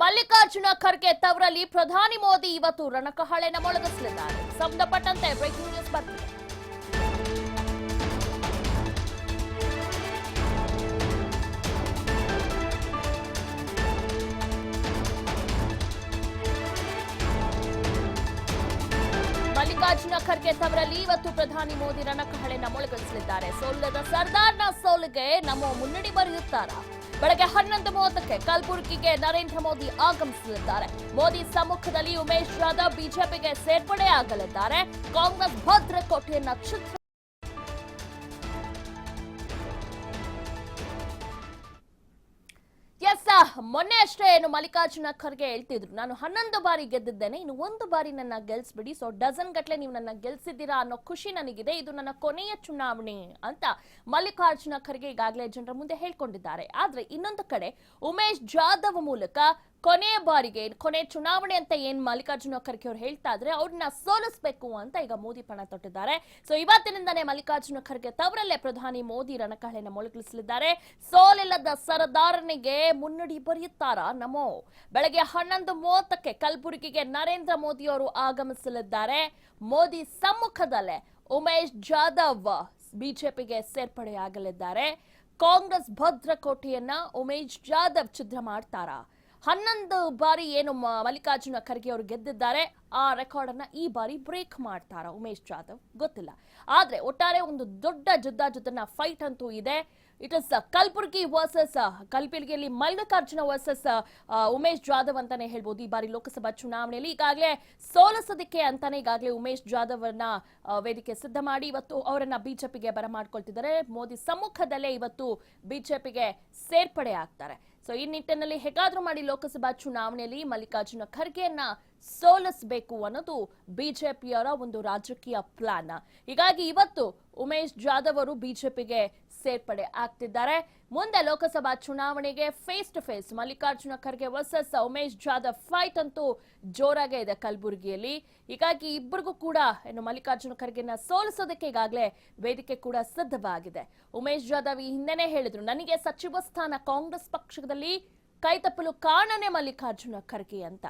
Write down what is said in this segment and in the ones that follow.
ಮಲ್ಲಿಕಾರ್ಜುನ ಖರ್ಗೆ ತವರಲ್ಲಿ ಪ್ರಧಾನಿ ಮೋದಿ ಇವತ್ತು ರಣಕಹಳೆನ ಮೊಳಗಿಸಲಿದ್ದಾರೆ ಸಂಬಂಧಪಟ್ಟಂತೆ ಬ್ರೇಕಿಂಗ್ ನ್ಯೂಸ್ ಬರ್ತಿದೆ. ಮಲ್ಲಿಕಾರ್ಜುನ ಖರ್ಗೆ ತವರಲ್ಲಿ ಇವತ್ತು ಪ್ರಧಾನಿ ಮೋದಿ ರಣಕಹಳೆನ ಮೊಳಗಿಸಲಿದ್ದಾರೆ ಸೋಲದ ಸರ್ದಾರ್ನ ಸೋಲಿಗೆ ನಮ್ಮ ಮುನ್ನಡಿ ಬರೆಯುತ್ತಾರ? ಬೆಳಗ್ಗೆ ಹನ್ನೊಂದು ಮೂವತ್ತಕ್ಕೆ ಕಲಬುರಗಿಗೆ ನರೇಂದ್ರ ಮೋದಿ ಆಗಮಿಸಲಿದ್ದಾರೆ. ಮೋದಿ ಸಮ್ಮುಖದಲ್ಲಿ ಉಮೇಶ್ ಯಾದವ್ ಬಿಜೆಪಿಗೆ ಸೇರ್ಪಡೆಯಾಗಲಿದ್ದಾರೆ. ಕಾಂಗ್ರೆಸ್ ಭದ್ರಕೋಟೆಯನ್ನ ಛಿದ್ರ ಮೊನ್ನೆ ಅಷ್ಟೇ ಏನು ಮಲ್ಲಿಕಾರ್ಜುನ ಖರ್ಗೆ ಹೇಳ್ತಿದ್ರು. ನಾನು ಹನ್ನೊಂದು ಬಾರಿ ಗೆದ್ದಿದ್ದೇನೆ, ಇನ್ನು ಒಂದು ಬಾರಿ ನನ್ನ ಗೆಲ್ಸ್ಬಿಡಿ. ಸೊ ಡಜನ್ ಗಟ್ಲೆ ನೀವು ನನ್ನ ಗೆಲ್ಸಿದ್ದೀರಾ ಅನ್ನೋ ಖುಷಿ ನನಗಿದೆ. ಇದು ನನ್ನ ಕೊನೆಯ ಚುನಾವಣೆ ಅಂತ ಮಲ್ಲಿಕಾರ್ಜುನ ಖರ್ಗೆ ಈಗಾಗಲೇ ಜನರ ಮುಂದೆ ಹೇಳ್ಕೊಂಡಿದ್ದಾರೆ. ಆದ್ರೆ ಇನ್ನೊಂದು ಕಡೆ ಉಮೇಶ್ ಜಾಧವ್ ಮೂಲಕ ಕೊನೆಯ ಬಾರಿಗೆ, ಕೊನೆ ಚುನಾವಣೆ ಅಂತ ಏನ್ ಮಲ್ಲಿಕಾರ್ಜುನ ಖರ್ಗೆ ಅವ್ರು ಹೇಳ್ತಾ ಇದ್ರೆ ಅವ್ರನ್ನ ಸೋಲಿಸಬೇಕು ಅಂತ ಈಗ ಮೋದಿ ಪಣ ತೊಟ್ಟಿದ್ದಾರೆ. ಸೊ ಇವತ್ತಿನಿಂದನೇ ಮಲ್ಲಿಕಾರ್ಜುನ ಖರ್ಗೆ ತವರಲ್ಲೇ ಪ್ರಧಾನಿ ಮೋದಿ ರಣಕಹಳೆಯನ್ನು ಮೊಳಗಿಸಲಿದ್ದಾರೆ. ಸೋಲಿಲ್ಲದ ಸರದಾರನಿಗೆ ಮುನ್ನಡಿ ಬರೆಯುತ್ತಾರ ನಮೋ? ಬೆಳಗ್ಗೆ ಹನ್ನೊಂದು ಮೂವತ್ತಕ್ಕೆ ಕಲಬುರಗಿಗೆ ನರೇಂದ್ರ ಮೋದಿ ಅವರು ಆಗಮಿಸಲಿದ್ದಾರೆ. ಮೋದಿ ಸಮ್ಮುಖದಲ್ಲೇ ಉಮೇಶ್ ಜಾಧವ್ ಬಿಜೆಪಿಗೆ ಸೇರ್ಪಡೆಯಾಗಲಿದ್ದಾರೆ. ಕಾಂಗ್ರೆಸ್ ಭದ್ರಕೋಟೆಯನ್ನ ಉಮೇಶ್ ಜಾಧವ್ ಛಿದ್ರ ಮಾಡ್ತಾರ? ಹನ್ನೊಂದು ಬಾರಿ ಏನು ಮಲ್ಲಿಕಾರ್ಜುನ ಖರ್ಗೆ ಅವರು ಗೆದ್ದಿದ್ದಾರೆ. ಆ ರೆಕಾರ್ಡ್ ಅನ್ನ ಈ ಬಾರಿ ಬ್ರೇಕ್ ಮಾಡ್ತಾರ ಉಮೇಶ್ ಜಾಧವ್? ಗೊತ್ತಿಲ್ಲ. ಆದ್ರೆ ಒಟ್ಟಾರೆ ಒಂದು ದೊಡ್ಡ ಜುದ್ದಾಜುದ್ದನ ಫೈಟ್ ಅಂತೂ ಇದೆ. ಇಟ್ ಇಸ್ ಕಲ್ಬುರ್ಗಿ ವರ್ಸಸ್ ಕಲ್ಬುರ್ಗಿಯಲ್ಲಿ ಮಲ್ಲಿಕಾರ್ಜುನ ವರ್ಸಸ್ ಉಮೇಶ್ ಜಾಧವ್ ಅಂತಾನೆ ಹೇಳ್ಬೋದು ಈ ಬಾರಿ ಲೋಕಸಭಾ ಚುನಾವಣೆಯಲ್ಲಿ. ಈಗಾಗಲೇ ಸೋಲಿಸೋದಕ್ಕೆ ಅಂತಾನೆ ಈಗಾಗಲೇ ಉಮೇಶ್ ಜಾಧವ್ ಅನ್ನ ವೇದಿಕೆ ಸಿದ್ಧ ಮಾಡಿ ಇವತ್ತು ಅವರನ್ನ ಬಿಜೆಪಿಗೆ ಬರಮಾಡ್ಕೊಳ್ತಿದ್ದಾರೆ. ಮೋದಿ ಸಮ್ಮುಖದಲ್ಲೇ ಇವತ್ತು ಬಿಜೆಪಿಗೆ ಸೇರ್ಪಡೆ ಆಗ್ತಾರೆ. ಸೊ ಈ ನಿಟ್ಟಿನಲ್ಲಿ ಹೇಗಾದ್ರೂ ಮಾಡಿ ಲೋಕಸಭಾ ಚುನಾವಣೆಯಲ್ಲಿ ಮಲ್ಲಿಕಾರ್ಜುನ ಖರ್ಗೆಯನ್ನ ಸೋಲಿಸಬೇಕು ಅನ್ನೋದು ಬಿಜೆಪಿಯವರ ಒಂದು ರಾಜಕೀಯ ಪ್ಲಾನ್. ಹೀಗಾಗಿ ಇವತ್ತು ಉಮೇಶ್ ಜಾಧವ್ ಅವರು ಬಿಜೆಪಿಗೆ ಸೇರ್ಪಡೆ ಆಗ್ತಿದ್ದಾರೆ. ಮುಂದೆ ಲೋಕಸಭಾ ಚುನಾವಣೆಗೆ face to face Mallikarjuna Kharge versus Umesh Jadhav fight ಅಂತೂ ಜೋರಾಗೇ ಇದೆ ಕಲಬುರಗಿಯಲ್ಲಿ. ಹೀಗಾಗಿ ಇಬ್ಬರಿಗೂ ಕೂಡ ಏನು ಮಲ್ಲಿಕಾರ್ಜುನ ಖರ್ಗೆನ ಸೋಲಿಸೋದಕ್ಕೆ ಈಗಾಗಲೇ ವೇದಿಕೆ ಕೂಡ ಸಿದ್ಧವಾಗಿದೆ. ಉಮೇಶ್ ಜಾಧವ್ ಈ ಹಿಂದೆನೇ ಹೇಳಿದ್ರು, ನನಗೆ ಸಚಿವ ಸ್ಥಾನ ಕಾಂಗ್ರೆಸ್ ಪಕ್ಷದಲ್ಲಿ ಕೈತಪ್ಪಲು ಕಾರಣನೇ ಮಲ್ಲಿಕಾರ್ಜುನ ಖರ್ಗೆ ಅಂತ.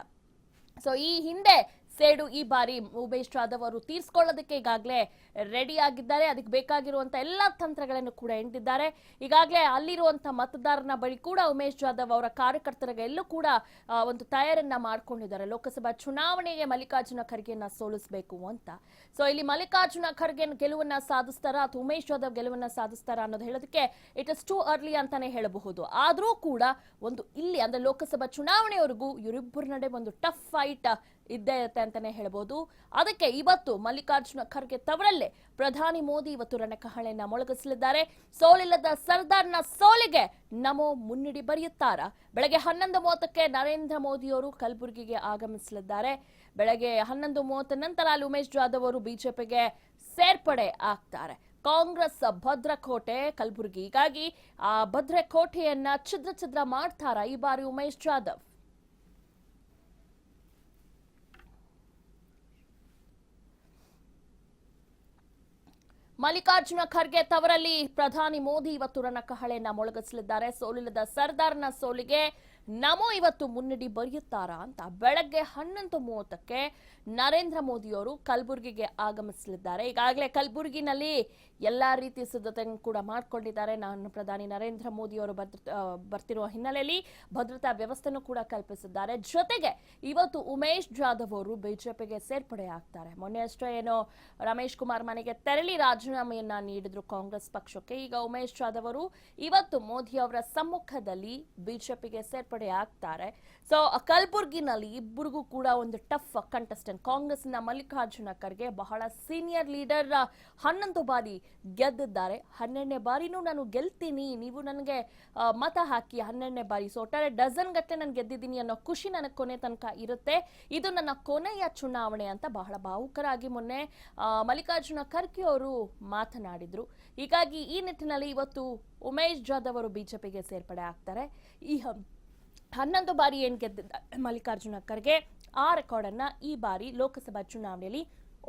ಸೊ ಈ ಹಿಂದೆ ಸೇಡು ಈ ಬಾರಿ ಉಮೇಶ್ ಜಾಧವ್ ಅವರು ತೀರ್ಸ್ಕೊಳ್ಳೋದಕ್ಕೆ ಈಗಾಗಲೇ ರೆಡಿ ಆಗಿದ್ದಾರೆ. ಅದಕ್ಕೆ ಬೇಕಾಗಿರುವಂಥ ಎಲ್ಲ ತಂತ್ರಗಳನ್ನು ಕೂಡ ಎಂಟಿದ್ದಾರೆ. ಈಗಾಗಲೇ ಅಲ್ಲಿರುವಂಥ ಮತದಾರನ ಬಳಿ ಕೂಡ ಉಮೇಶ್ ಜಾಧವ್ ಅವರ ಕಾರ್ಯಕರ್ತರಿಗೆ ಎಲ್ಲೂ ಕೂಡ ಒಂದು ತಯಾರನ್ನ ಮಾಡ್ಕೊಂಡಿದ್ದಾರೆ. ಲೋಕಸಭಾ ಚುನಾವಣೆಗೆ ಮಲ್ಲಿಕಾರ್ಜುನ ಖರ್ಗೆಯನ್ನ ಸೋಲಿಸಬೇಕು ಅಂತ. ಸೊ ಇಲ್ಲಿ ಮಲ್ಲಿಕಾರ್ಜುನ ಖರ್ಗೆ ಗೆಲುವನ್ನ ಸಾಧಿಸ್ತಾರ ಅಥವಾ ಉಮೇಶ್ ಜಾಧವ್ ಗೆಲುವನ್ನ ಸಾಧಿಸ್ತಾರ ಅನ್ನೋದು ಹೇಳೋದಕ್ಕೆ ಇಟ್ ಇಸ್ ಟು ಅರ್ಲಿ ಅಂತಾನೆ ಹೇಳಬಹುದು. ಆದರೂ ಕೂಡ ಒಂದು ಇಲ್ಲಿ ಅಂದ್ರೆ ಲೋಕಸಭಾ ಚುನಾವಣೆವರೆಗೂ ಇವರಿಬ್ಬರ ನಡೆ ಒಂದು ಟಫ್ ಫೈಟ್ ಇದ್ದೇ ಇರುತ್ತೆ ಅಂತಾನೆ ಹೇಳ್ಬೋದು. ಅದಕ್ಕೆ ಇವತ್ತು ಮಲ್ಲಿಕಾರ್ಜುನ ಖರ್ಗೆ ತವರಲ್ಲೇ ಪ್ರಧಾನಿ ಮೋದಿ ಇವತ್ತು ರಣಕಹಳೆಯನ್ನ ಮೊಳಗಿಸಲಿದ್ದಾರೆ. ಸೋಲಿಲ್ಲದ ಸರ್ದಾರ್ನ ಸೋಲಿಗೆ ನಮೋ ಮುನ್ನುಡಿ ಬರೆಯುತ್ತಾರ? ಬೆಳಗ್ಗೆ ಹನ್ನೊಂದು ಮೂವತ್ತಕ್ಕೆ ನರೇಂದ್ರ ಮೋದಿಯವರು ಕಲಬುರಗಿಗೆ ಆಗಮಿಸಲಿದ್ದಾರೆ. ಬೆಳಗ್ಗೆ ಹನ್ನೊಂದು ಮೂವತ್ತ ನಂತರ ಅಲ್ಲಿ ಉಮೇಶ್ ಜಾಧವ್ ಅವರು ಬಿಜೆಪಿಗೆ ಸೇರ್ಪಡೆ ಆಗ್ತಾರೆ. ಕಾಂಗ್ರೆಸ್ ಭದ್ರಕೋಟೆ ಕಲಬುರಗಿ ಹೀಗಾಗಿ ಆ ಭದ್ರಕೋಟೆಯನ್ನ ಛಿದ್ರ ಛಿದ್ರ ಮಾಡ್ತಾರ ಈ ಬಾರಿ ಉಮೇಶ್ ಜಾಧವ್? ಮಲ್ಲಿಕಾರ್ಜುನ ಖರ್ಗೆ ತವರಲ್ಲಿ ಪ್ರಧಾನಿ ಮೋದಿ ಇವತ್ತು ರಣಕಹಳೆಯನ್ನ ಮೊಳಗಿಸಲಿದ್ದಾರೆ. ಸೋಲಿಲ್ಲದ ಸರ್ದಾರ್ನ ಸೋಲಿಗೆ ನಮೋ ಇವತ್ತು ಮುನ್ನಡಿ ಬರೆಯುತ್ತಾರಾ ಅಂತ ಬೆಳಗ್ಗೆ ಹನ್ನೊಂದು ಮೂವತ್ತಕ್ಕೆ ನರೇಂದ್ರ ಮೋದಿಯವರು ಕಲಬುರಗಿಗೆ ಆಗಮಿಸಲಿದ್ದಾರೆ. ಈಗಾಗಲೇ ಕಲಬುರಗಿನಲ್ಲಿ ಎಲ್ಲ ರೀತಿ ಸಿದ್ಧತೆ ಕೂಡ ಮಾಡಿಕೊಂಡಿದ್ದಾರೆ. ನಾನು ಪ್ರಧಾನಿ ನರೇಂದ್ರ ಮೋದಿ ಅವರು ಬರ್ತಿರುವ ಹಿನ್ನೆಲೆಯಲ್ಲಿ ಭದ್ರತಾ ವ್ಯವಸ್ಥೆನೂ ಕೂಡ ಕಲ್ಪಿಸಿದ್ದಾರೆ. ಜೊತೆಗೆ ಇವತ್ತು ಉಮೇಶ್ ಜಾಧವ್ ಅವರು ಬಿಜೆಪಿಗೆ ಸೇರ್ಪಡೆ ಆಗ್ತಾರೆ. ಮೊನ್ನೆ ಅಷ್ಟೇ ಏನೋ ರಮೇಶ್ ಕುಮಾರ್ ಮನೆಗೆ ತೆರಳಿ ರಾಜೀನಾಮೆಯನ್ನ ನೀಡಿದ್ರು ಕಾಂಗ್ರೆಸ್ ಪಕ್ಷಕ್ಕೆ. ಈಗ ಉಮೇಶ್ ಜಾಧವ್ ಅವರು ಇವತ್ತು ಮೋದಿ ಅವರ ಸಮ್ಮುಖದಲ್ಲಿ ಬಿಜೆಪಿಗೆ ಸೇರ್ಪಡೆ ಆಗ್ತಾರೆ. ಸೊ ಕಲಬುರ್ಗಿನಲ್ಲಿ ಇಬ್ಬರಿಗೂ ಕೂಡ ಒಂದು ಟಫ್ ಕಂಟೆಸ್ಟೆಂಟ್ ಕಾಂಗ್ರೆಸ್ನ ಮಲ್ಲಿಕಾರ್ಜುನ ಖರ್ಗೆ ಬಹಳ ಸೀನಿಯರ್ ಲೀಡರ್ ಹನ್ನೊಂದು ಬಾರಿ ಗೆದ್ದಿದ್ದಾರೆ. ಹನ್ನೆರಡನೇ ಬಾರಿನೂ ನಾನು ಗೆಲ್ತೀನಿ. ನೀವು ನನಗೆ ಮತ ಹಾಕಿ ಹನ್ನೆರಡನೇ ಬಾರಿ. ಸೊ ಒಟ್ಟಾರೆ ಡಜನ್ ಗಟ್ಟಲೆ ನಾನು ಗೆದ್ದಿದ್ದೀನಿ ಅನ್ನೋ ಖುಷಿ ನನಗೆ ಕೊನೆ ತನಕ ಇರುತ್ತೆ. ಇದು ನನ್ನ ಕೊನೆಯ ಚುನಾವಣೆ ಅಂತ ಬಹಳ ಭಾವುಕರಾಗಿ ಮೊನ್ನೆ ಮಲ್ಲಿಕಾರ್ಜುನ ಖರ್ಗೆ ಅವರು ಮಾತನಾಡಿದ್ರು. ಹೀಗಾಗಿ ಈ ನಿಟ್ಟಿನಲ್ಲಿ ಇವತ್ತು ಉಮೇಶ್ ಜಾಧವ್ ಅವರು ಬಿಜೆಪಿಗೆ ಸೇರ್ಪಡೆ ಆಗ್ತಾರೆ. ಈ ಹನ್ನೊಂದು ಬಾರಿ ಏನ್ ಗೆದ್ದಿದ್ದ ಮಲ್ಲಿಕಾರ್ಜುನ ಖರ್ಗೆ, ಆ ರೆಕಾರ್ಡ್ ಅನ್ನ ಈ ಬಾರಿ ಲೋಕಸಭಾ ಚುನಾವಣೆಯಲ್ಲಿ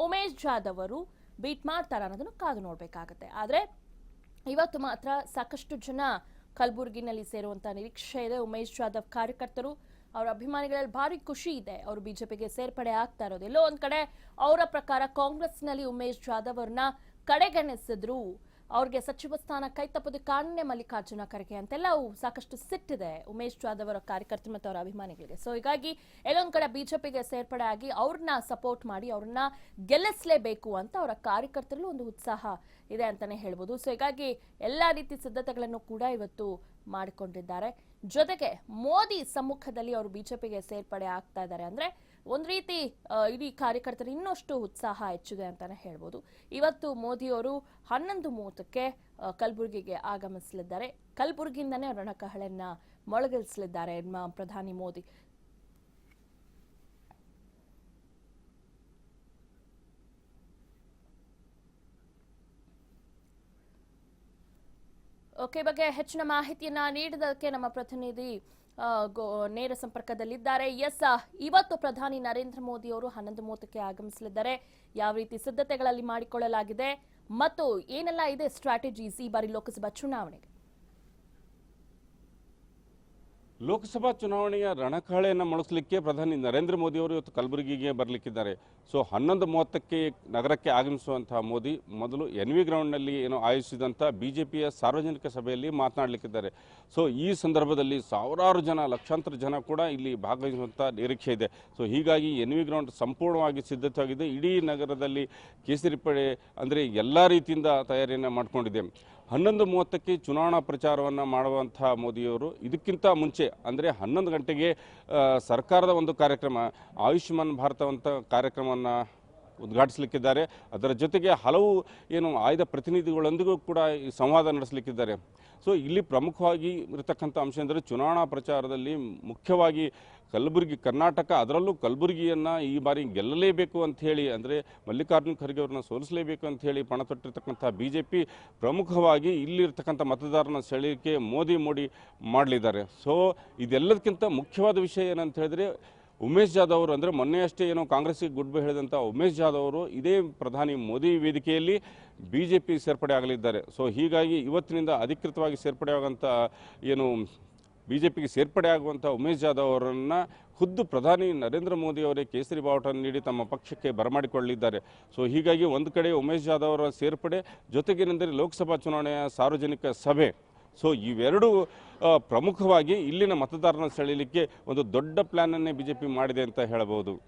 ಉಮೇಶ್ ಜಾಧವ್ ಅವರು ಬೀಟ್ ಮಾಡ್ತಾರ ಅನ್ನೋದನ್ನು ಕಾದು ನೋಡ್ಬೇಕಾಗತ್ತೆ. ಆದ್ರೆ ಇವತ್ತು ಮಾತ್ರ ಸಾಕಷ್ಟು ಜನ ಕಲಬುರಗಿನಲ್ಲಿ ಸೇರುವಂತ ನಿರೀಕ್ಷೆ ಇದೆ. ಉಮೇಶ್ ಜಾಧವ್ ಕಾರ್ಯಕರ್ತರು ಅವರ ಅಭಿಮಾನಿಗಳಲ್ಲಿ ಭಾರಿ ಖುಷಿ ಇದೆ. ಅವರು ಬಿಜೆಪಿಗೆ ಸೇರ್ಪಡೆ ಆಗ್ತಾ ಇರೋದು. ಎಲ್ಲೋ ಒಂದ್ ಕಡೆ ಅವರ ಪ್ರಕಾರ ಕಾಂಗ್ರೆಸ್ನಲ್ಲಿ ಉಮೇಶ್ ಜಾಧವ್ ಅವ್ರನ್ನ ಕಡೆಗಣಿಸಿದ್ರು. ಅವ್ರಿಗೆ ಸಚಿವ ಸ್ಥಾನ ಕೈತಪ್ಪದ ಕಾರಣನೇ ಮಲ್ಲಿಕಾರ್ಜುನ ಖರ್ಗೆ ಅಂತೆಲ್ಲ ಸಾಕಷ್ಟು ಸಿಟ್ಟಿದೆ. ಉಮೇಶ್ ಜಾಧವ್ ಅವರ ಕಾರ್ಯಕರ್ತರು ಮತ್ತು ಅವರ ಅಭಿಮಾನಿಗಳಿಗೆ. ಸೊ ಹೀಗಾಗಿ ಎಲ್ಲೊಂದು ಕಡೆ ಬಿಜೆಪಿಗೆ ಸೇರ್ಪಡೆ ಆಗಿ ಅವ್ರನ್ನ ಸಪೋರ್ಟ್ ಮಾಡಿ ಅವ್ರನ್ನ ಗೆಲ್ಲಿಸಲೇಬೇಕು ಅಂತ ಅವರ ಕಾರ್ಯಕರ್ತರಲ್ಲೂ ಒಂದು ಉತ್ಸಾಹ ಇದೆ ಅಂತಾನೆ ಹೇಳ್ಬೋದು. ಸೊ ಹೀಗಾಗಿ ಎಲ್ಲ ರೀತಿ ಸಿದ್ಧತೆಗಳನ್ನು ಕೂಡ ಇವತ್ತು ಮಾಡಿಕೊಂಡಿದ್ದಾರೆ. ಜೊತೆಗೆ ಮೋದಿ ಸಮ್ಮುಖದಲ್ಲಿ ಅವರು ಬಿಜೆಪಿಗೆ ಸೇರ್ಪಡೆ ಆಗ್ತಾ ಇದ್ದಾರೆ ಅಂದ್ರೆ ಒಂದ್ ರೀತಿ ಇಡೀ ಕಾರ್ಯಕರ್ತರು ಇನ್ನಷ್ಟು ಉತ್ಸಾಹ ಹೆಚ್ಚಿದೆ ಅಂತಾನೆ ಹೇಳ್ಬೋದು. ಇವತ್ತು ಮೋದಿಯವರು ಹನ್ನೊಂದು ಮೂವತ್ತಕ್ಕೆ ಕಲಬುರಗಿಗೆ ಆಗಮಿಸಲಿದ್ದಾರೆ. ಕಲಬುರಗಿಯಿಂದನೇ ರಣಕಹಳೆಯನ್ನ ಮೊಳಗಿಸಲಿದ್ದಾರೆ ಪ್ರಧಾನಿ ಮೋದಿ. ಓಕೆ ಬಗ್ಗೆ ಹೆಚ್ಚಿನ ಮಾಹಿತಿಯನ್ನ ನೀಡಿದಕ್ಕೆ ನಮ್ಮ ಪ್ರತಿನಿಧಿ ನೇರ ಸಂಪರ್ಕದಲ್ಲಿದ್ದಾರೆ. ಎಸ್ ಇವತ್ತು ಪ್ರಧಾನಿ ನರೇಂದ್ರ ಮೋದಿ ಅವರು ಹನ್ನೊಂದು ಮೂವತ್ತಕ್ಕೆ ಆಗಮಿಸಲಿದ್ದಾರೆ. ಯಾವ ರೀತಿ ಸಿದ್ಧತೆಗಳಲ್ಲಿ ಮಾಡಿಕೊಳ್ಳಲಾಗಿದೆ ಮತ್ತು ಏನೆಲ್ಲ ಇದೆ ಸ್ಟ್ರಾಟಜೀಸ್ ಈ ಬಾರಿ ಲೋಕಸಭಾ ಚುನಾವಣೆಗೆ? ಲೋಕಸಭಾ ಚುನಾವಣೆಯ ರಣಕಹಳೆಯನ್ನು ಮೊಳಸಲಿಕ್ಕೆ ಪ್ರಧಾನಿ ನರೇಂದ್ರ ಮೋದಿ ಅವರು ಇವತ್ತು ಕಲಬುರಗಿಗೆ ಬರಲಿಕ್ಕಿದ್ದಾರೆ. ಸೊ ಹನ್ನೊಂದು ಮೂವತ್ತಕ್ಕೆ ನಗರಕ್ಕೆ ಆಗಮಿಸುವಂತಹ ಮೋದಿ ಮೊದಲು ಎನ್ ವಿ ಗ್ರೌಂಡ್ನಲ್ಲಿ ಏನೋ ಆಯೋಜಿಸಿದಂಥ ಬಿ ಜೆ ಪಿಯ ಸಾರ್ವಜನಿಕ ಸಭೆಯಲ್ಲಿ ಮಾತನಾಡಲಿಕ್ಕಿದ್ದಾರೆ. ಸೊ ಈ ಸಂದರ್ಭದಲ್ಲಿ ಸಾವಿರಾರು ಜನ, ಲಕ್ಷಾಂತರ ಜನ ಕೂಡ ಇಲ್ಲಿ ಭಾಗವಹಿಸುವಂಥ ನಿರೀಕ್ಷೆ ಇದೆ. ಸೊ ಹೀಗಾಗಿ ಎನ್ ವಿ ಗ್ರೌಂಡ್ ಸಂಪೂರ್ಣವಾಗಿ ಸಿದ್ಧತೆಯಾಗಿದೆ. ಇಡೀ ನಗರದಲ್ಲಿ ಕೇಸರಿ ಪಡೆ ಅಂದರೆ ಎಲ್ಲ ರೀತಿಯಿಂದ ತಯಾರಿಯನ್ನು ಮಾಡಿಕೊಂಡಿದೆ. ಹನ್ನೊಂದು ಮೂವತ್ತಕ್ಕೆ ಚುನಾವಣಾ ಪ್ರಚಾರವನ್ನು ಮಾಡುವಂಥ ಮೋದಿಯವರು ಇದಕ್ಕಿಂತ ಮುಂಚೆ, ಅಂದರೆ ಹನ್ನೊಂದು ಗಂಟೆಗೆ ಸರ್ಕಾರದ ಒಂದು ಕಾರ್ಯಕ್ರಮ, ಆಯುಷ್ಮಾನ್ ಭಾರತ ಅಂತ ಕಾರ್ಯಕ್ರಮವನ್ನು ಉದ್ಘಾಟಿಸಲಿಕ್ಕಿದ್ದಾರೆ. ಅದರ ಜೊತೆಗೆ ಹಲವು ಏನು ಆಯ್ದ ಪ್ರತಿನಿಧಿಗಳೊಂದಿಗೂ ಕೂಡ ಈ ಸಂವಾದ ನಡೆಸಲಿಕ್ಕಿದ್ದಾರೆ. ಸೊ, ಇಲ್ಲಿ ಪ್ರಮುಖವಾಗಿ ಇರತಕ್ಕಂಥ ಅಂಶ ಎಂದರೆ ಚುನಾವಣಾ ಪ್ರಚಾರದಲ್ಲಿ ಮುಖ್ಯವಾಗಿ ಕಲಬುರಗಿ, ಕರ್ನಾಟಕ, ಅದರಲ್ಲೂ ಕಲಬುರಗಿಯನ್ನು ಈ ಬಾರಿ ಗೆಲ್ಲಲೇಬೇಕು ಅಂತ ಹೇಳಿ ಅಂದರೆ ಮಲ್ಲಿಕಾರ್ಜುನ ಖರ್ಗೆ ಅವ್ರನ್ನ ಸೋಲಿಸಲೇಬೇಕು ಅಂತ ಹೇಳಿ ಪಣ ತೊಟ್ಟಿರ್ತಕ್ಕಂಥ ಬಿ ಜೆ ಪಿ ಪ್ರಮುಖವಾಗಿ ಇಲ್ಲಿರ್ತಕ್ಕಂಥ ಮತದಾರನ ಸೆಳೆಯಕ್ಕೆ ಮೋದಿ ಮೋಡಿ ಮಾಡಲಿದ್ದಾರೆ. ಸೊ, ಇದೆಲ್ಲದಕ್ಕಿಂತ ಮುಖ್ಯವಾದ ವಿಷಯ ಏನಂತ ಹೇಳಿದ್ರೆ ಉಮೇಶ್ ಜಾಧವ್ ಅವರು ಅಂದರೆ ಮೊನ್ನೆಯಷ್ಟೇ ಏನೋ ಕಾಂಗ್ರೆಸ್ಗೆ ಗುಡ್ ಬೈ ಹೇಳಿದಂಥ ಉಮೇಶ್ ಜಾಧವ್ ಅವರು ಇದೇ ಪ್ರಧಾನಿ ಮೋದಿ ವೇದಿಕೆಯಲ್ಲಿ ಬಿ ಜೆ ಪಿ ಸೇರ್ಪಡೆ ಆಗಲಿದ್ದಾರೆ. ಸೊ ಹೀಗಾಗಿ ಇವತ್ತಿನಿಂದ ಅಧಿಕೃತವಾಗಿ ಸೇರ್ಪಡೆ ಆಗುವಂಥ ಏನು ಬಿ ಜೆ ಪಿಗೆ ಸೇರ್ಪಡೆ ಆಗುವಂಥ ಉಮೇಶ್ ಜಾಧವ್ ಅವರನ್ನು ಖುದ್ದು ಪ್ರಧಾನಿ ನರೇಂದ್ರ ಮೋದಿ ಅವರೇ ಕೇಸರಿ ಬಾವುಟವನ್ನು ನೀಡಿ ತಮ್ಮ ಪಕ್ಷಕ್ಕೆ ಬರಮಾಡಿಕೊಳ್ಳಲಿದ್ದಾರೆ. ಸೊ ಹೀಗಾಗಿ ಒಂದು ಕಡೆ ಉಮೇಶ್ ಜಾಧವ್ ಅವರ ಸೇರ್ಪಡೆ ಜೊತೆಗೇನೆಂದರೆ ಲೋಕಸಭಾ ಚುನಾವಣೆಯ ಸಾರ್ವಜನಿಕ ಸಭೆ ಸೊ ಇವೆರಡೂ ಪ್ರಮುಖವಾಗಿ ಇಲ್ಲಿನ ಮತದಾರನ ಸೆಳೆಯಲಿಕ್ಕೆ ಒಂದು ದೊಡ್ಡ ಪ್ಲ್ಯಾನನ್ನೇ ಬಿ ಜೆ ಮಾಡಿದೆ ಅಂತ ಹೇಳಬಹುದು